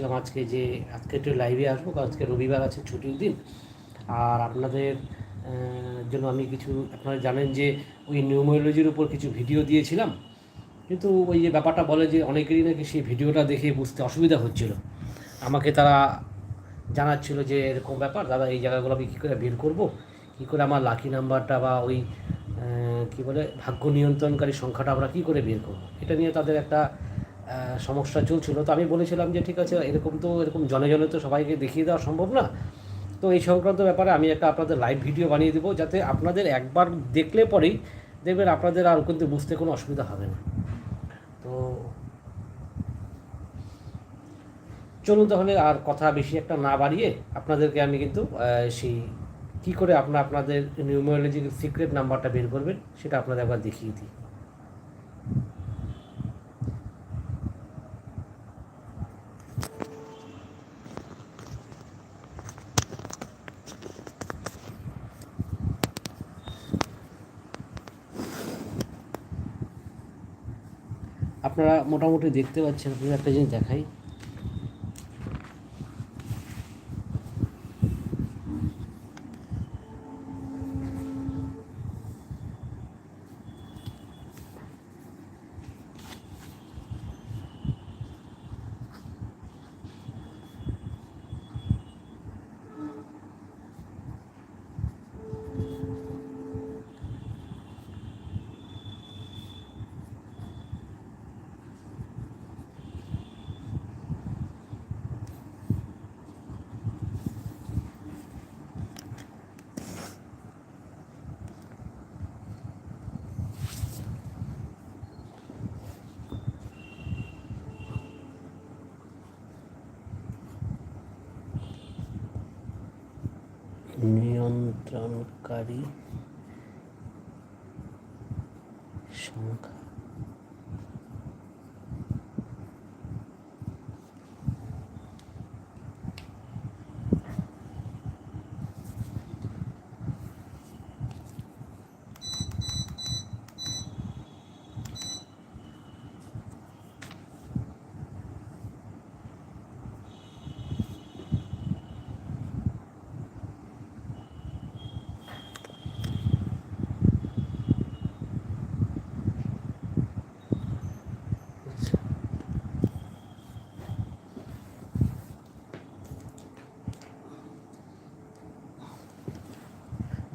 বলেছিলাম আজকে যে, আজকে একটু লাইভে আসব আজকে রবিবার আছে ছুটির দিন। আর আপনাদের জন্য আমি কিছু, আপনারা জানেন যে, ওই নিউমোলজির উপর কিছু ভিডিও দিয়েছিলাম। কিন্তু ওই যে ব্যাপারটা বলে যে, অনেকেরই নাকি সেই ভিডিওটা দেখে বুঝতে অসুবিধা হচ্ছিল। আমাকে তারা জানাচ্ছিল যে, এরকম ব্যাপার, দাদা, এই জায়গাগুলো আমি কী করে বের করব? কী করে আমার লাকি নাম্বারটা বা ওই কী বলে, ভাগ্য নিয়ন্ত্রণকারী সংখ্যাটা আমরা কী করে বের করব? এটা নিয়ে তাদের একটা সমস্যা চলছিল। তো আমি বলেছিলাম যে, ঠিক আছে, এরকম তো, এরকম জনে জনে তো সবাইকে দেখিয়ে দেওয়া সম্ভব না। তো এই সংক্রান্ত ব্যাপারে আমি একটা আপনাদের লাইভ ভিডিও বানিয়ে দেবো, যাতে আপনাদের একবার দেখলে পরেই দেখবেন আপনাদের আর কিন্তু বুঝতে কোনো অসুবিধা হবে না। তো চলুন তাহলে আর কথা বেশি একটা না বাড়িয়ে আপনাদেরকে আমি কিন্তু সেই কী করে আপনার আপনাদের নিউমোলজির সিক্রেট নাম্বারটা বের করবেন, সেটা আপনাদের একবার দেখিয়ে দিই আপনারা মোটামুটি দেখতে পাচ্ছেন। আপনাদের একটা জিনিস দেখাই। নিয়ন্ত্রণকারী সংখ্যা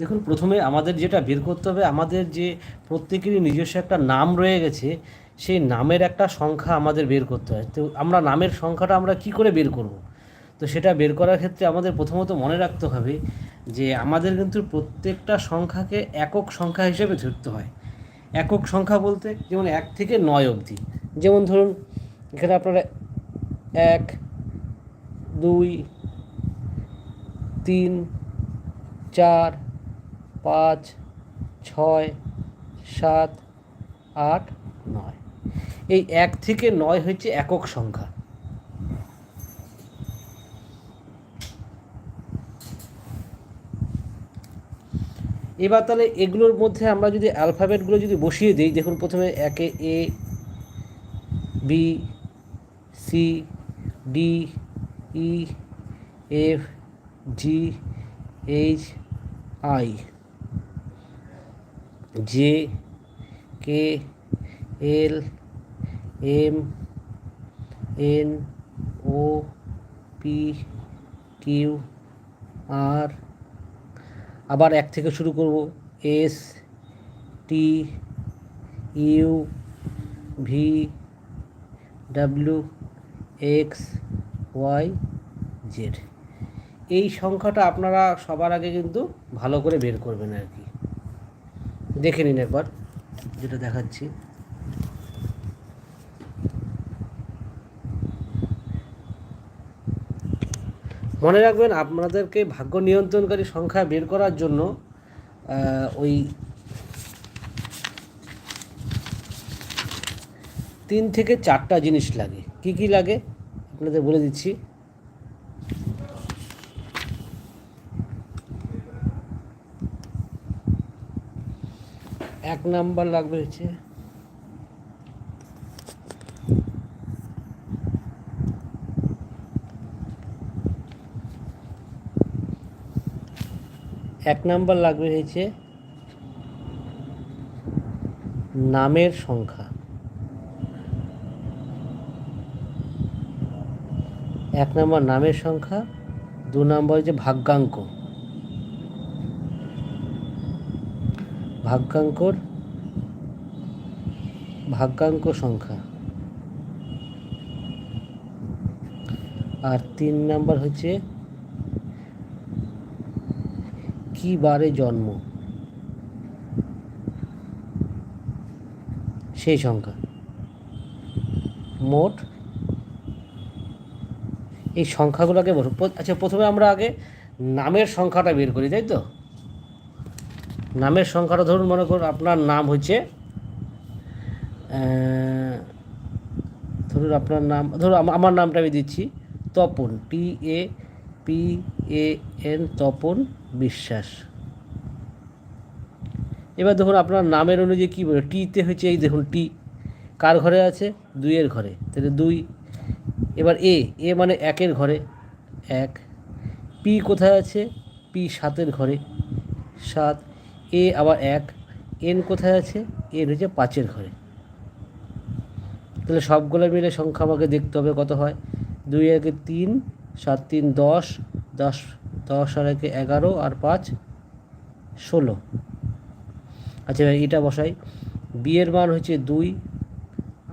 দেখুন, প্রথমে আমাদের যেটা বের করতে হবে, আমাদের যে প্রত্যেকেরই নিজস্ব একটা নাম রয়ে গেছে, সেই নামের একটা সংখ্যা আমাদের বের করতে হয়। তো আমরা নামের সংখ্যাটা আমরা কি করে বের করব? তো সেটা বের করার ক্ষেত্রে আমাদের প্রথমত মনে রাখতে হবে যে আমাদের কিন্তু প্রত্যেকটা সংখ্যাকে একক সংখ্যা হিসেবে ধরতে হয়। একক সংখ্যা বলতে যেমন এক থেকে নয় অবধি। যেমন ধরুন, এখানে আপনারা এক, দুই, তিন, চার পাঁচ, ছয়, সাত, আট, নয়। এই এক থেকে নয় হচ্ছে একক সংখ্যা। এবার তাহলে এগুলোর মধ্যে আমরা যদি অ্যালফাবেটগুলো যদি বসিয়ে দিই, দেখুন প্রথমে একে A B C D E F G H I J, K, L, M, N, O, P, Q, R. আবার এক থেকে শুরু করব। S, T, U, V, W, X, Y, Z. এই সংখ্যাটা আপনারা সবার আগে কিন্তু ভালো করে বের করবেন আর কি। দেখে নিন একবার, যেটা দেখাচ্ছি। মনে রাখবেন, আপনাদেরকে ভাগ্য নিয়ন্ত্রণকারী সংখ্যা বের করার জন্য ওই তিন থেকে চারটা জিনিস লাগে। কি কি লাগে? আপনাদের বলে দিচ্ছি। এক নাম্বার লাগবে হচ্ছে। এক নাম্বার লাগবে হয়েছে নামের সংখ্যা। এক নাম্বার নামের সংখ্যা, দু নাম্বার হচ্ছে ভাগ্যাঙ্ক। ভাগ্যাঙ্কর, ভাগ্যাঙ্ক সংখ্যা। আর তিন নাম্বার হচ্ছে, কি বারে জন্ম? সেই সংখ্যা। মোট, এই সংখ্যাগুলোকে আচ্ছা প্রথমে আমরা আগে নামের সংখ্যাটা বের করি, তাই তো? নামের সংখ্যাটা ধরুন, মনে করুন আপনার নাম হচ্ছে ধরুন আপনার নাম, ধরুন আমার নামটা আমি দিচ্ছি Tapan T A P A N Tapan Biswas. এবার দেখুন আপনার নামের অনুযায়ী কী বলে, টিতে হচ্ছে এই দেখুন টি, কার ঘরে আছে? দুইয়ের ঘরে, তাহলে দুই, এবার এ এ মানে একের ঘরে, এক, পি কোথায় আছে? পি সাতের ঘরে, সাত এ আবার এক, এন কোথায় আছে? এন হচ্ছে পাঁচের ঘরে। তাহলে সবগুলো মিলে সংখ্যা আমাকে দেখতে হবে কত হয়? দুই একে তিন, সাত তিন দশ দশ দশ আর একে এগারো আর পাঁচ ষোলো। আচ্ছা এবার এটা বসাই। বি এর মান হচ্ছে দুই,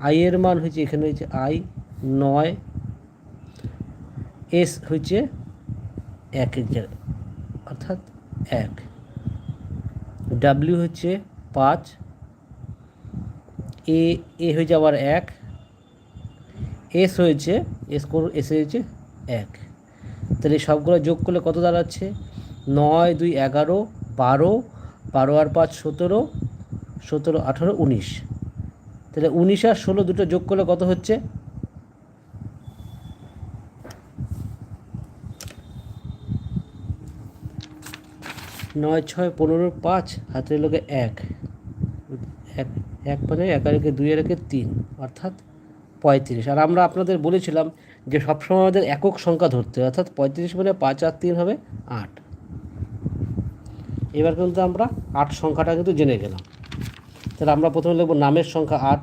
আই এর মান হচ্ছে, এখানে হচ্ছে আই, নয়, এস হচ্ছে একের জায়গায়, অর্থাৎ এক। ডাব্লিউ হচ্ছে পাঁচ এ এ হয়েছে আবার এক এস হয়েছে এস এস হয়েছে এক। তাহলে সবগুলো যোগ করলে কত দাঁড়াচ্ছে? নয়, দুই, এগারো, বারো বারো আর পাঁচ, সতেরো সতেরো, আঠারো, উনিশ। তাহলে উনিশ আর ষোলো দুটো যোগ করলে কত হচ্ছে? নয়, ছয়, পনেরো, পাঁচ, হাতের লোকে এক। এক এক মানে এক আর একে দুই আর একে তিন, অর্থাৎ পঁয়ত্রিশ। আর আমরা আপনাদের বলেছিলাম যে সবসময় আমাদের একক সংখ্যা ধরতে অর্থাৎ পঁয়ত্রিশ মানে পাঁচ আর তিন হবে আট। এবার কিন্তু আমরা আট সংখ্যাটা কিন্তু জেনে গেলাম। তাহলে আমরা প্রথমে লিখব নামের সংখ্যা আট।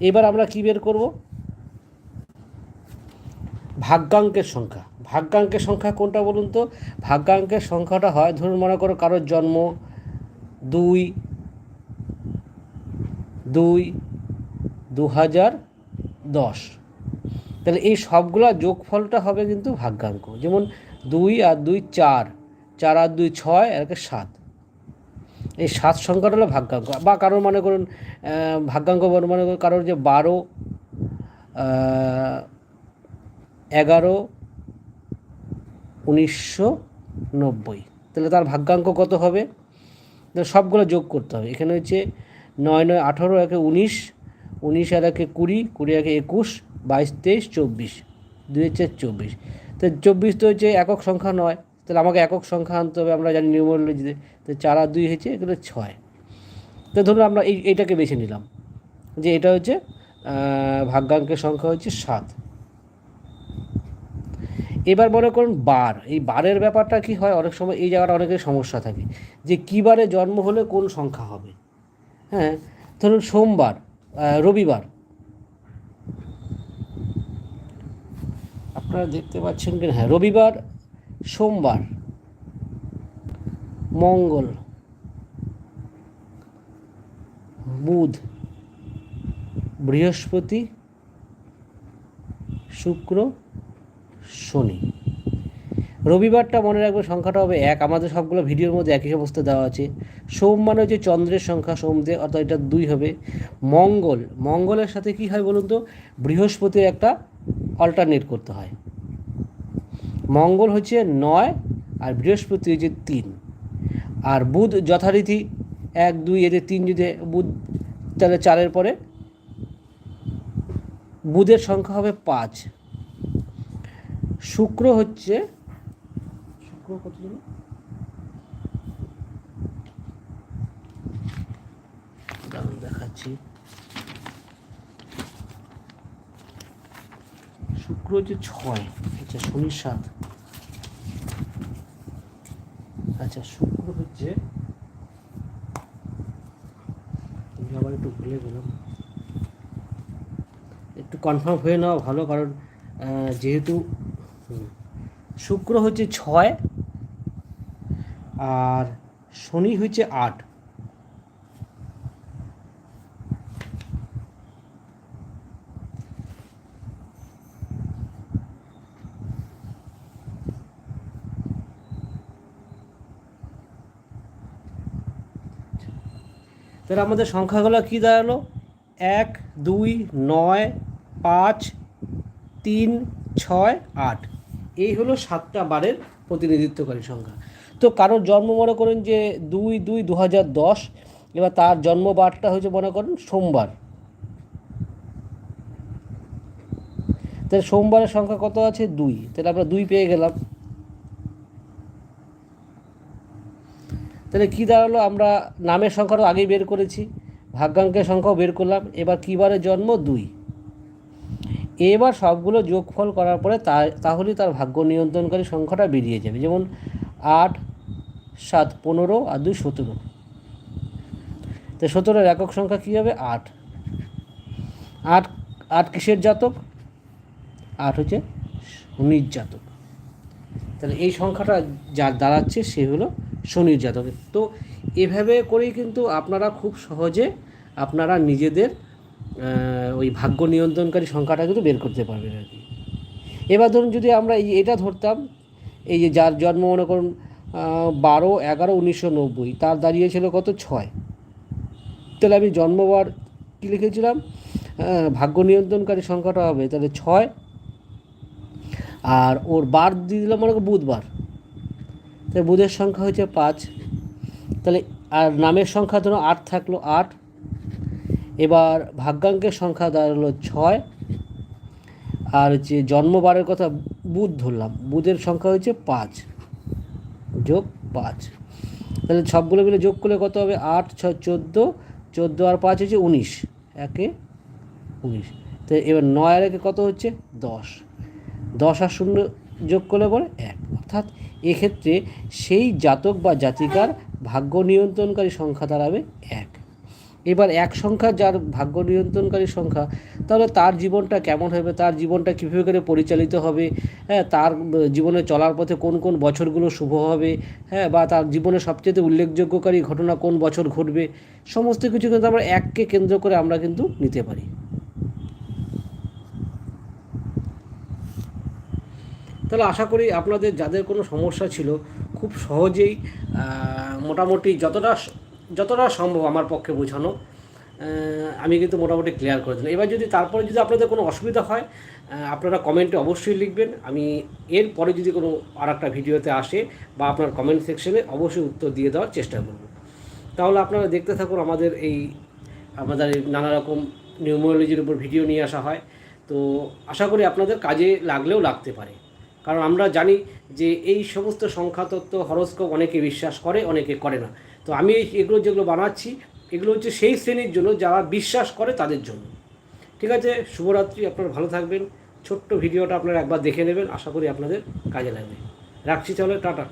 এবার আমরা কী বের করব? ভাগ্যাঙ্কের সংখ্যা। ভাগ্যাঙ্কের সংখ্যা কোনটা বলুন তো? ভাগ্যাঙ্কের সংখ্যাটা হয়, ধরুন মনে করো কারোর জন্ম দুই দুই দু হাজার দশ। তাহলে এই সবগুলা যোগফলটা হবে কিন্তু ভাগ্যাঙ্ক। যেমন দুই আর দুই চার চার আর দুই ছয়, আর একে সাত। এই সাত সংখ্যাটা হলো ভাগ্যাঙ্ক। বা কারোর মনে করুন ভাগ্যাঙ্ক মনে করুন কারোর যে বারো এগারো উনিশশো নব্বই। তাহলে তার ভাগ্যাঙ্ক কত হবে? সবগুলো যোগ করতে হবে। এখানে হচ্ছে নয় নয় আঠারো, একে উনিশ উনিশ আর একে কুড়ি কুড়ি একে একুশ, বাইশ, তেইশ, চব্বিশ, দুই হচ্ছে চব্বিশ। তো চব্বিশ তো হচ্ছে একক সংখ্যা নয়। তাহলে আমাকে একক সংখ্যা আনতে হবে, আমরা জানি নিউমোলজিতে তো চার আর দুই হচ্ছে এগুলো ছয়। তো ধরুন আমরা এই, এইটাকে বেছে নিলাম। যে এটা হচ্ছে ভাগ্যাঙ্কের সংখ্যা হচ্ছে সাত। এবার মনে করুন বার, এই বারের ব্যাপারটা কি হয়? অনেক সময় এই জায়গাটা অনেকের সমস্যা থাকে। যে কী বারে জন্ম হলে কোন সংখ্যা হবে? হ্যাঁ ধরুন সোমবার রবিবার। আপনারা দেখতে পাচ্ছেন কিনা? হ্যাঁ রবিবার, সোমবার, মঙ্গল, বুধ, বৃহস্পতি, শুক্র শনি। রবিবারটা মনে রাখবে সংখ্যাটা হবে এক। আমাদের সবগুলো ভিডিওর মধ্যে একই সমস্ত দেওয়া আছে। সোম মানে হচ্ছে চন্দ্রের সংখ্যা সোমদেব অর্থাৎ এটা দুই হবে। মঙ্গল, মঙ্গলের সাথে কি হয় বলুন তো? বৃহস্পতির একটা অল্টারনেট করতে হয়। মঙ্গল হচ্ছে নয় আর বৃহস্পতি হচ্ছে তিন। আর বুধ যথারীতি এক, দুই এতে তিন যদি বুধ, তাহলে চারের পরে বুধের সংখ্যা হবে পাঁচ। শুক্র হচ্ছে শুক্র কত জন দেখাচ্ছি। শুক্র হচ্ছে ছয়। আচ্ছা শনি সাত। আচ্ছা শুক্র হচ্ছে আবার একটু ভুলে গেলাম। একটু কনফার্ম হয়ে নেওয়া ভালো, কারণ যেহেতু শুক্র হচ্ছে ছয় আর শনি হচ্ছে আট। তাহলে আমাদের সংখ্যাগুলো কী দাঁড়াল? এক, দুই, নয়, পাঁচ, তিন, ছয়, আট। এই হলো সাতটা বারের প্রতিনিধিত্বকারী সংখ্যা। তো কারোর জন্ম মনে করেন যে দুই দুই দু হাজার দশ, এবার তার জন্ম বারটা হচ্ছে মনে করেন সোমবার। তাহলে সোমবারের সংখ্যা কত আছে? দুই। তাহলে আমরা দুই পেয়ে গেলাম। তাহলে কী দাঁড়াল? আমরা নামের সংখ্যাটা আগেই বের করেছি, ভাগ্যাঙ্কের সংখ্যাও বের করলাম, এবার কী বারে জন্ম? দুই। এবার সবগুলো যোগফল করার পরে তা, তাহলেই তার ভাগ্য নিয়ন্ত্রণকারী সংখ্যাটা বেরিয়ে যাবে। যেমন আট, সাত, পনেরো আর দুই, সতেরো। তো সতেরোর একক সংখ্যা কী হবে? আট। আট আট কিসের জাতক? আট হচ্ছে শনির জাতক। তাহলে এই সংখ্যাটা যার দাঁড়াচ্ছে সে হলো শনির জাতক। তো এভাবে করেই কিন্তু আপনারা খুব সহজে আপনারা নিজেদের ওই ভাগ্য নিয়ন্ত্রণকারী সংখ্যাটা কিন্তু বের করতে পারবেন আর কি। এবার ধরুন যদি আমরা এই এটা ধরতাম, এই যে যার জন্ম মনে করুন বারো, এগারো, উনিশশো নব্বই, তার দাঁড়িয়েছিল কত? ছয়। তাহলে আমি জন্মবার কী লিখেছিলাম? ভাগ্য নিয়ন্ত্রণকারী সংখ্যাটা হবে তাহলে ছয়। আর ওর বার দিয়ে দিলাম মনে করো বুধবার। তাহলে বুধের সংখ্যা হচ্ছে পাঁচ। তাহলে আর নামের সংখ্যা ধরো আট থাকল, আট। এবার ভাগ্যাঙ্কের সংখ্যা দাঁড়াল ছয়। আর হচ্ছে জন্মবারের কথা বুধ ধরলাম, বুধের সংখ্যা হচ্ছে পাঁচ। যোগ পাঁচ। তাহলে সবগুলো মিলে যোগ করলে কত হবে? আট, ছয়, চোদ্দ। চোদ্দ আর পাঁচ হচ্ছে উনিশ। একে উনিশ। তো এবার নয় আর একে কত হচ্ছে? দশ। দশ আর শূন্য যোগ করলে পরে এক। অর্থাৎ এক্ষেত্রে সেই জাতক বা জাতিকার ভাগ্য নিয়ন্ত্রণকারী সংখ্যা দাঁড়াবে এক। এবার এক সংখ্যা যার ভাগ্য নিয়ন্ত্রণকারী সংখ্যা, তাহলে তার জীবনটা কেমন হবে? তার জীবনটা কীভাবে করে পরিচালিত হবে? হ্যাঁ তার জীবনে চলার পথে কোন কোন বছরগুলো শুভ হবে? হ্যাঁ বা তার জীবনে সবচেয়ে উল্লেখযোগ্যকারী ঘটনা কোন বছর ঘটবে? সমস্ত কিছু কিন্তু আমরা এককে কেন্দ্র করে আমরা কিন্তু নিতে পারি। তাহলে আশা করি আপনাদের যাদের কোনো সমস্যা ছিল, খুব সহজেই মোটামুটি যতটা যতটা সম্ভব আমার পক্ষে বোঝানো আমি কিন্তু মোটামুটি ক্লিয়ার করে দিলাম। এবার যদি তারপরে যদি আপনাদের কোনো অসুবিধা হয় আপনারা কমেন্টে অবশ্যই লিখবেন। আমি এরপরে যদি কোনো আর একটা ভিডিওতে আসে বা আপনার কমেন্ট সেকশনে অবশ্যই উত্তর দিয়ে দেওয়ার চেষ্টা করব। তাহলে আপনারা দেখতে থাকুন আমাদের এই, আমাদের নানা রকম নিউমোলজির উপর ভিডিও নিয়ে আসা হয়। তো আশা করি আপনাদের কাজে লাগলেও লাগতে পারে। কারণ আমরা জানি যে এই সমস্ত সংখ্যাতত্ত্ব হরস্কোপ অনেকে বিশ্বাস করে, অনেকে করে না। তো আমি এগুলো যেগুলো বানাচ্ছি, এগুলো হচ্ছে সেই শ্রেণির জন্য যারা বিশ্বাস করে তাদের জন্য। ঠিক আছে, শুভরাত্রি, আপনারা ভালো থাকবেন। ছোট্ট ভিডিওটা আপনারা একবার দেখে নেবেন। আশা করি আপনাদের কাজে লাগবে। রাখছি তাহলে, টাটা।